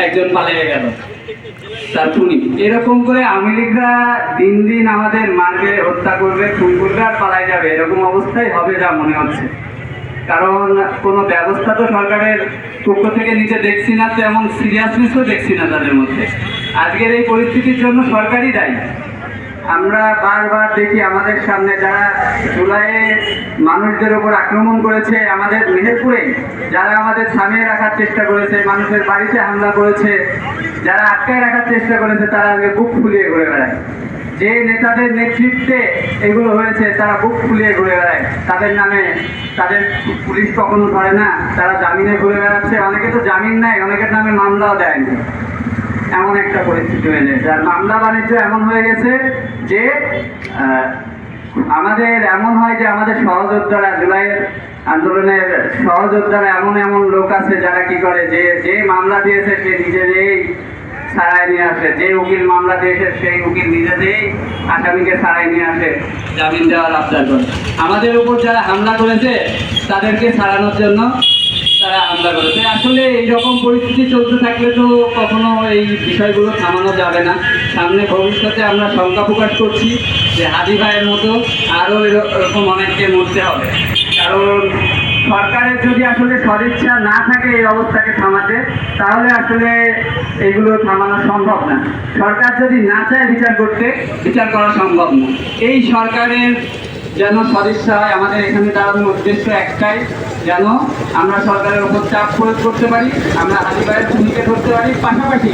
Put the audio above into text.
একজন পালিয়ে গেল। তার খুনি। এরকম করে আমেরিকা দিন দিন আমাদের মারবে হত্যা করবে, খুন করবে আর পালাই যাবে। এরকম অবস্থাই হবে যা মনে হচ্ছে। কারণ কোনো ব্যবস্থা তো সরকারের পক্ষ থেকে নিতে দেখছি না, তেমন সিরিয়াসনেসও দেখছি না তাদের মধ্যে। আজকের এই পরিস্থিতির জন্য সরকারই দায়ী। আমরা বারবার দেখি আমাদের সামনে যারা জুলাইয়ে মানুষদের ওপর আক্রমণ করেছে, আমাদের মেহেরপুরে যারা আমাদের থামিয়ে রাখার চেষ্টা করেছে, মানুষের বাড়িতে হামলা করেছে, যারা আটকায় রাখার চেষ্টা করেছে, তারা আগে বুক ফুলিয়ে ঘুরে বেড়ায়। যে নেতাদের নেতৃত্বে এগুলো হয়েছে, তারা বুক ফুলিয়ে ঘুরে বেড়ায়। তাদের নামে তাদের পুলিশ কখনো ধরে না, তারা জামিনে ঘুরে বেড়াচ্ছে। অনেকে তো জামিন নাই অনেকের নামে মামলাও দেয়নি। এমন একটা পরিস্থিতি হয়ে যায়। যার মামলা বাণিজ্য এমন হয়ে গেছে যে আমাদের এমন হয় যে আমাদের সহযোদ্ধারা, জুলাইয়ের আন্দোলনের সহযোদ্ধারা এমন এমন লোক আছে যারা কি করে, যে যে মামলা দিয়েছে সে নিজে যেই ছাড়াই নিয়ে আসে। যে উকিল মামলা দিয়েছে সেই উকিল নিজেদেরই আসামিকে ছাড়াই নিয়ে আসে, জামিন দেওয়ার আবদার করে। আমাদের উপর যারা হামলা করেছে, তাদেরকে ছাড়ানোর জন্য তারা হামলা করেছে আসলে এইরকম পরিস্থিতি চলতে থাকলে তো কখনো এই বিষয়গুলো থামানো যাবে না। সামনে ভবিষ্যতে আমরা শঙ্কা প্রকাশ করছি যে হাদি ভাইয়ের মতো আরও এরকম অনেককে মরতে হবে। কারণ সরকারের যদি আসলে সদিচ্ছা না থাকে এই অবস্থাকে থামাতে, তাহলে আসলে এগুলো থামানো সম্ভব না। সরকার যদি না চায় বিচার করতে, বিচার করা সম্ভব না। এই সরকারের যেন সদিচ্ছা হয় আমাদের এখানে দাঁড়ানোর উদ্দেশ্য একটাই, যেন আমরা সরকারের উপর চাপ প্রয়োগ করতে পারি, আমরা হাজিবাইয়ের ভূমিকা করতে পারি, পাশাপাশি